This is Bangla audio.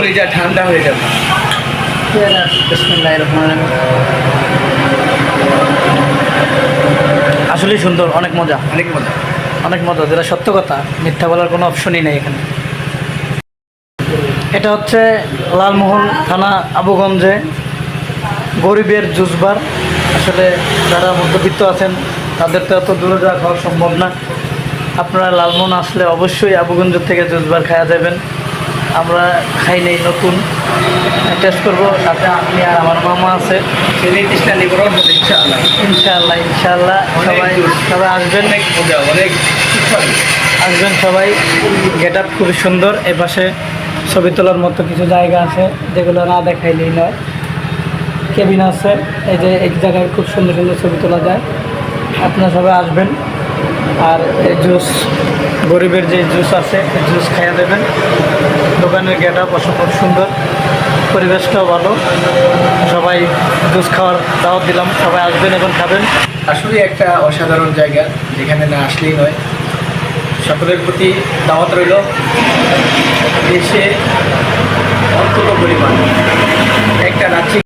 কলিজা ঠান্ডা হয়ে যাবে। আসলেই সুন্দর অনেক মজা। অনেক মজা। অনেক মজা যেটা সত্য কথা মিথ্যা বলার কোনো অপশনই নেই এখানে। এটা হচ্ছে লালমোহন থানা আবুগঞ্জে। গরিবের জুসবার আসলে যারা মধ্যবিত্ত আছেন তাদের তো এত দূরে যাওয়া খাওয়া সম্ভব না। আপনারা লালমোহন আসলে অবশ্যই আবুগঞ্জ থেকে জুসবার খাওয়া যাবেন। আমরা খাই নেই নতুন। টেস্ট করব সাথে আমি আর আমার মামা আছে। নিবরণ হবে ইনশাআল্লাহ। ইনশাআল্লাহ ইনশাআল্লাহ। সবাই সবাই আসবেন। অনেক আসবেন সবাই। গেট আপ খুবই সুন্দর। এ পাশে ছবি তোলার মতো কিছু জায়গা আছে যেগুলো না দেখাইলেই নয়। কেবিন আছে এই যে এক জায়গায় খুব সুন্দর সুন্দর ছবি তোলা যায়। আপনারা সবাই আসবেন। আর এই জুস গরিবের যে জুস আছে এই জুস খাইয়ে দেবেন। দোকানের গেট আপ অসম্ভব সুন্দর, পরিবেশটাও ভালো। সবাই জুস খাওয়ার দাওয়াত দিলাম, সবাই আসবেন এবং খাবেন। আসলে একটা অসাধারণ জায়গা, যেখানে না আসলেই নয়। সকলের প্রতি দাওয়াত রইল, দেশে অন্তত পরিমাণ। একটা রাত্রি